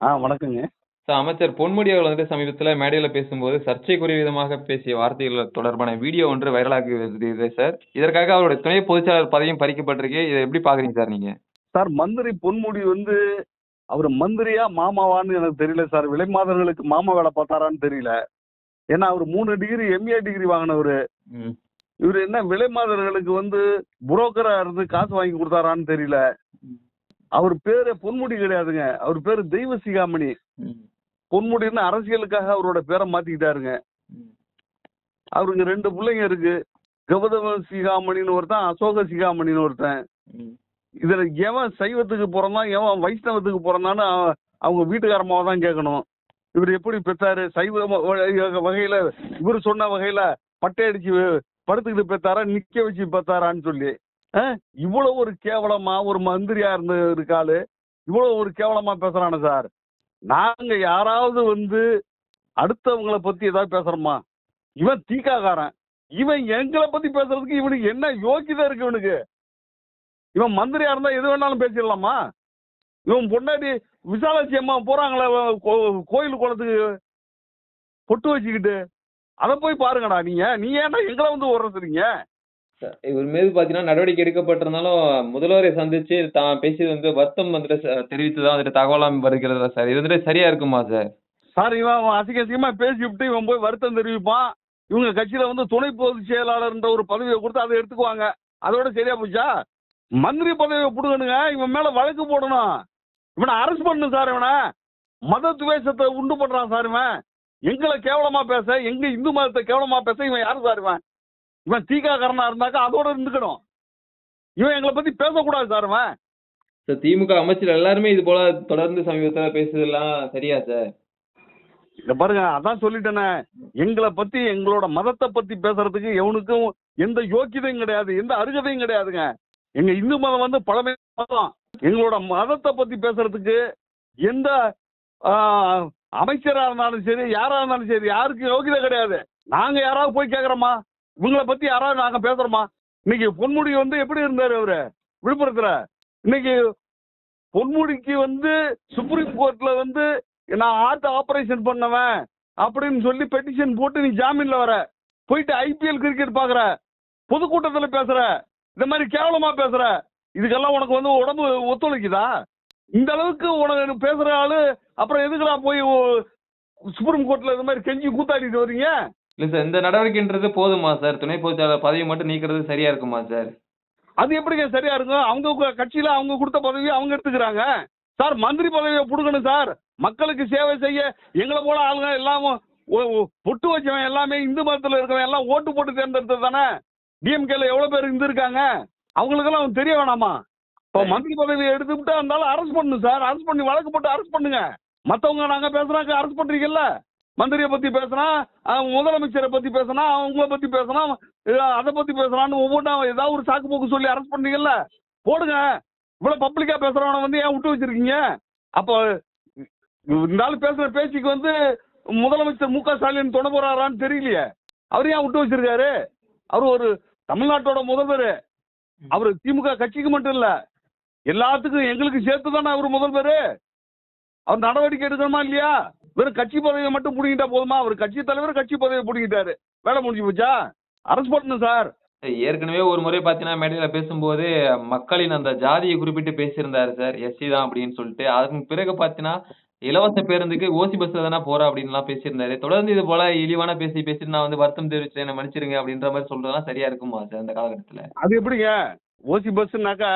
ஆ வணக்கங்க. சார் அமைச்சர் பொன்முடி அவர்கள் வந்துட்டு சமீபத்தில் மேடையில் பேசும்போது சர்ச்சைக்குரிய விதமாக பேசிய வார்த்தைகள் தொடர்பான வீடியோ ஒன்று வைரலாகி வருகிறது சார். இதற்காக அவருடைய துணை பொதுச்செயலாளர் பதவியும் பறிக்கப்பட்டிருக்கு. இதை எப்படி பார்க்குறீங்க சார் நீங்கள் சார் மந்திரி பொன்முடி வந்து அவர் மந்திரியா மாமாவான்னு எனக்கு தெரியல சார். விலைமாதர்களுக்கு மாமா வேலை பார்த்தாரான்னு தெரியல. ஏன்னா அவர் மூணு டிகிரி எம்ஏ டிகிரி வாங்கினவர். இவர் என்ன விலைமாதர்களுக்கு வந்து புரோக்கரா இருந்து காசு வாங்கி கொடுத்தாரான்னு தெரியல. அவர் பேரு பொன்முடி கிடையாதுங்க. அவர் பேரு தெய்வ சிகாமணி. பொன்முடின்னு அரசியலுக்காக அவரோட பேரை மாத்திக்கிட்டாருங்க. அவருக்கு ரெண்டு பிள்ளைங்க இருக்கு. கௌதம சிகாமணின்னு ஒருத்தன் அசோக சிகாமணின்னு ஒருத்தன். இதுல எவன் சைவத்துக்கு பிறந்தான் எவன் வைஷ்ணவத்துக்கு பிறந்தான்னு அவ- அவங்க வீட்டுக்காரமாவை தான் கேட்கணும் இவர் எப்படி பெற்றாரு சைவ வகையில இவர் சொன்ன வகையில பட்டை அடிச்சு படுத்துக்கிட்டு பெத்தாரா? நிக்க வச்சு பெத்தாரான்னு சொல்லி? இவ்வளவு ஒரு கேவலமா ஒரு மந்திரியா இருந்து இருக்காளு இவ்வளவு ஒரு கேவலமா பேசுறானு சார். நாங்க யாராவது வந்து அடுத்தவங்களை பத்தி ஏதாவது பேசுறோமா இவன் தீக்காக்காரன். இவன் எங்களை பத்தி பேசுறதுக்கு இவனுக்கு என்ன யோக்கியதை இருக்கு இவனுக்கு? இவன் மந்திரியா இருந்தா எது வேணாலும் பேசிடலாமா? இவன் பொண்டாட்டி விசாலாட்சி அம்மா போறாங்களே கோ- கோயில் குளத்துக்கு பொட்டு வச்சுக்கிட்டு. அதை போய் பாருங்கடா நீங்க. நீ ஏன்டா எங்களை வந்து உரசுறீங்க சார் இவர் மீது பார்த்தீங்கன்னா நடவடிக்கை எடுக்கப்பட்டிருந்தாலும் முதல்வரை சந்திச்சு தான் பேசியது வந்து வருத்தம் வந்துட்டு தெரிவித்துதான் வந்துட்டு தகவலாம் வருகிறதா சார் இது வந்துட்டு சரியா இருக்குமா சார் சார் இவன் அவன் அசிங்க அசிங்கமா பேசி விட்டு இவன் போய் வருத்தம் தெரிவிப்பான். இவங்க கட்சியில வந்து துணை பொதுச் செயலாளர்ன்ற ஒரு பதவியை கொடுத்து அதை எடுத்துக்குவாங்க. அதோட சரியா போச்சா? மந்திரி பதவியை கொடுக்கணுங்க இவன் மேல வழக்கு போடணும். இவனை அரெஸ்ட் பண்ணும் சார் இவனை. மத துவேஷத்தை உண்டு பண்றான் சார் இவன். எங்களை கேவலமா பேச எங்க இந்து மதத்தை கேவலமா பேச இவன் யாரு சார் இவன்? இவன் தீகாக்காரனா இருந்தாக்கா அதோட இருந்துக்கணும். இவன் எங்களை பத்தி பேசக்கூடாது சார் இவன். சார் திமுக அமைச்சர் எல்லாருமே இது போல தொடர்ந்து சமீபத்தில் பேசுறதெல்லாம் சரியா சார்? இங்க பாருங்க அதான் சொல்லிட்டேனே. எங்களை பத்தி எங்களோட மதத்தை பத்தி பேசுறதுக்கு எவனுக்கும் எந்த யோக்கியதையும் கிடையாது எந்த அருகதையும் கிடையாதுங்க. எங்க இந்து மதம் வந்து பழமை மதம். எங்களோட மதத்தை பத்தி பேசுறதுக்கு எந்த அமைச்சரா இருந்தாலும் சரி யாரா இருந்தாலும் சரி யாருக்கும் யோகியதை கிடையாது. நாங்க யாராவது போய் கேக்குறோமா? இவங்களை பத்தி யாராவது நாங்க பேசுறோமா? இன்னைக்கு பொன்முடி வந்து எப்படி இருந்தாரு அவரு? விழுப்புரத்துல. இன்னைக்கு பொன்முடிக்கு வந்து சுப்ரீம் கோர்ட்ல வந்து நான் ஹார்ட் ஆபரேஷன் பண்ணவன் அப்படின்னு சொல்லி பெட்டிஷன் போட்டு நீ ஜாமீன்ல வர. போயிட்டு ஐபிஎல் கிரிக்கெட் பாக்குற. பொதுக்கூட்டத்துல பேசுற. இந்த மாதிரி கேவலமா பேசுற. இதுக்கெல்லாம் உனக்கு வந்து உடம்பு ஒத்துழைக்குதா? இந்த அளவுக்கு உனக்கு பேசுற ஆளு அப்புறம் எதுக்குடா போய் சுப்ரீம் கோர்ட்ல இந்த மாதிரி கெஞ்சி கூத்தாடிட்டு வர்றீங்க இல்லை சார் இந்த நடவடிக்கைன்றது போதுமா சார்? துணை பொதுச்செயலாளர் பதவி மட்டும் நீக்கிறது சரியா இருக்குமா சார்? அது எப்படிங்க சரியா இருக்கும்? அவங்க கட்சியில அவங்க கொடுத்த பதவியை அவங்க எடுத்துக்கிறாங்க. சார் மந்திரி பதவியை கொடுக்கணும் சார். மக்களுக்கு சேவை செய்ய எங்களை போல ஆளுங்க எல்லாம் ஒ- ஒ- பொட்டு வச்சவன் எல்லாமே இந்து மதத்துல இருக்கவன் எல்லாம் ஓட்டு போட்டு தேர்ந்தெடுத்தது தானே? டிஎம்கேல எவ்வளவு பேர் இருந்து இருக்காங்க? அவங்களுக்கெல்லாம் தெரிய வேணாமா? இப்போ மந்திரி பதவியை எடுத்துக்கிட்டு இருந்தாலும் அரெஸ்ட் பண்ணணும் சார். அரெஸ்ட் பண்ணி வழக்கு போட்டு அரெஸ்ட் பண்ணுங்க. மத்தவங்க நாங்க பேசுனாக்க அரெஸ்ட் பண்றீங்கல்ல? மந்திரியை பத்தி பேசுனா முதலமைச்சரை பத்தி பேசுனா அவங்கள பத்தி பேசுனா அதை பத்தி பேசுறான்னு ஒவ்வொன்றா ஏதாவது ஒரு சாக்கு போக்கு சொல்லி அரெஸ்ட் பண்ணீங்கல்ல போடுங்க. இவ்வளவு பப்ளிக்கா பேசுறவன வந்து ஏன் விட்டு வச்சிருக்கீங்க? அப்போ இந்த ஆள் பேசுற பேச்சுக்கு வந்து முதலமைச்சர் மு க ஸ்டாலின் துணை போறாரான்னு தெரியலையே. அவர் ஏன் விட்டு வச்சிருக்காரு? அவர் ஒரு தமிழ்நாட்டோட முதல்வர். அவர் திமுக கட்சிக்கு மட்டும் இல்லை எல்லாத்துக்கும் எங்களுக்கு சேர்த்து தானே அவர் முதல்வர்? அவர் நடவடிக்கை எடுக்கணுமா இல்லையா? வெறும் கட்சி பதவியை மட்டும் பிடிங்கிட்டா போதுமா? அவர் கட்சி தலைவர் கட்சி பதவியை பிடிங்கிட்டாரு. வேலை முடிஞ்சு போச்சா? அரசு பண்ணணும் சார். ஏற்கனவே ஒரு முறை பார்த்தீங்கன்னா மேடையில் பேசும்போது மக்களின் அந்த ஜாதியை குறிப்பிட்டு பேசியிருந்தாரு சார். எஸ்சி தான் அப்படின்னு சொல்லிட்டு. அதன் பிறகு பார்த்தீங்கன்னா இலவச பேருந்துக்கு ஓசி பஸ்ல தானே போறேன் அப்படின்லாம் பேசியிருந்தாரு. தொடர்ந்து இது போல இழிவான பேசி பேசிட்டு நான் வந்து வருத்தம் தெரிவிச்சேன் என்னை மன்னிச்சிருங்க அப்படின்ற மாதிரி சொல்றதெல்லாம் சரியா இருக்குமா சார் அந்த காலகட்டத்தில்? அது எப்படிங்க? ஓசி பஸ்னாக்கா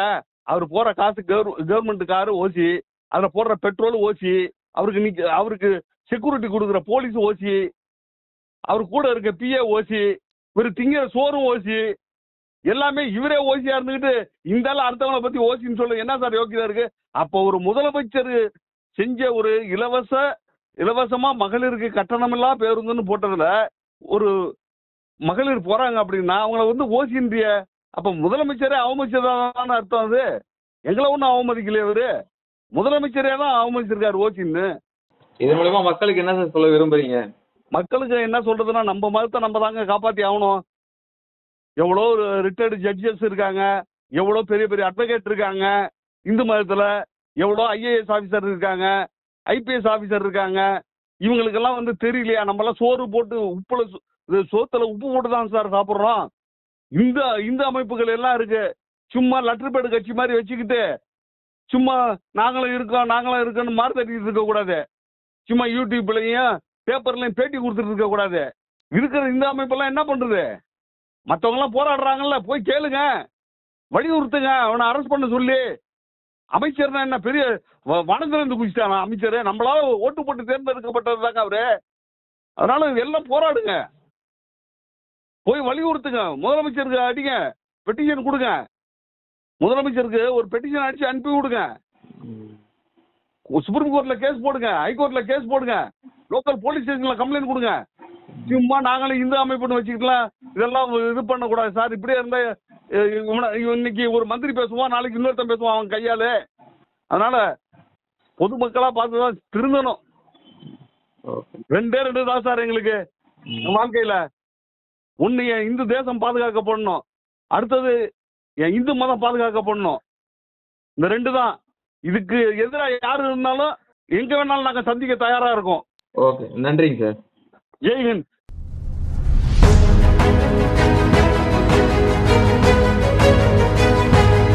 அவர் போற காசு கவர்மெண்ட் காரு ஓசி அதுல போடுற பெட்ரோல் ஓசி அவருக்கு நிக்க அவருக்கு செக்யூரிட்டி கொடுக்குற போலீஸ் ஓசி அவர் கூட இருக்க பிஏ ஓசி இவர் திங்கிற சோறும் ஓசி எல்லாமே இவரே ஓசியா இருந்துகிட்டு இந்த ஆளு அடுத்தவங்களை பத்தி ஓசின்னு சொல்ல என்ன சார் யோக்கியதா இருக்கு? அப்போ ஒரு முதலமைச்சர் செஞ்ச ஒரு இலவச இலவசமா மகளிருக்கு கட்டணமில்லா பேருந்துன்னு போட்டதுல ஒரு மகளிர் போறாங்க அப்படின்னா அவங்கள வந்து ஓசின்றிய. அப்ப முதலமைச்சரே அவமதிச்சதான அர்த்தம் அது? எங்களை ஒன்றும் அவமதிக்கலையே அவரு முதலமைச்சரே தான் அவமதிச்சிருக்காரு ஓசின்னு. இதன் மூலமா மக்களுக்கு என்ன சார் சொல்ல விரும்புறீங்க? மக்களுக்கு என்ன சொல்றதுன்னா நம்ம மதத்தை நம்ம தாங்க காப்பாத்தி ஆகணும். எவ்வளோ ரிட்டையர்டு ஜட்ஜஸ் இருக்காங்க எவ்வளோ பெரிய பெரிய அட்வொகேட் இருக்காங்க இந்து மதத்துல எவ்வளோ ஐஏஎஸ் ஆஃபீஸர் இருக்காங்க ஐபிஎஸ் ஆபீசர் இருக்காங்க இவங்களுக்கெல்லாம் வந்து தெரியலையா? நம்மலாம் சோறு போட்டு உப்புல இது சோத்துல உப்பு போட்டு தான் சார் சாப்பிட்றோம். இந்த இந்த அமைப்புகள் எல்லாம் இருக்கு. சும்மா லெட்டர் பேடு கட்சி மாதிரி வச்சுக்கிட்டு சும்மா நாங்களும் இருக்கோம் நாங்களும் இருக்கோம்னு மாறு தட்டிட்டு இருக்க கூடாது. சும்மா யூடியூப்லையும் பேப்பர்லையும் பேட்டி கொடுத்துட்டு இருக்க கூடாது. இருக்கிற இந்த அமைப்பெல்லாம் என்ன பண்றது? மத்தவங்க போராடுறாங்கல்ல போய் கேளுங்க. வலியுறுத்துங்க. அவனை அரெஸ்ட் பண்ண சொல்லி. அமைச்சர்னா என்ன பெரிய வ- வனத்திலிருந்து அமைச்சர்? நம்மளால ஓட்டு போட்டு தேர்ந்தெடுக்கப்பட்டது தாங்க அவரு. அதனால எல்லாம் போராடுங்க. போய் வலியுறுத்துங்க. முதலமைச்சருக்கு அடிங்க. பெட்டிஷன் கொடுங்க. முதலமைச்சருக்கு ஒரு பெட்டிஷன் அடிச்சு அனுப்பி விடுங்க. சுப்ரீம் கோர்ட்ல கேஸ் போடுங்க ஹைகோர்ட்ல கேஸ் போடுங்க லோக்கல் போலீஸ் ஸ்டேஷன்ல கம்ப்ளைண்ட் கொடுங்க. சும்மா நாங்களும் இந்த அமைப்புன்னு வச்சுக்கிட்டலாம் இதெல்லாம் இது பண்ணக்கூடாது சார். இப்படியே இருந்தா இன்னைக்கு ஒரு மந்திரி பேசுவான் நாளைக்கு இன்னொருத்தன் பேசுவான் அவன் கையால. அதனால பொதுமக்களா பார்த்து தான் திருந்தணும். ரெண்டே ரெண்டு தான் சார் எங்களுக்கு வாழ்க்கையில. ஒன்னு என் இந்து தேசம் பாதுகாக்கப்படணும். அடுத்தது என் இந்து மதம் பாதுகாக்கப்படணும். இந்த ரெண்டு தான். இதுக்கு எதிராக யாரு இருந்தாலும் எங்க வேணாலும் நாங்க சந்திக்க தயாரா இருக்கோம். ஓகே. நன்றிங்க சார். ஜெய் ஹிந்த்.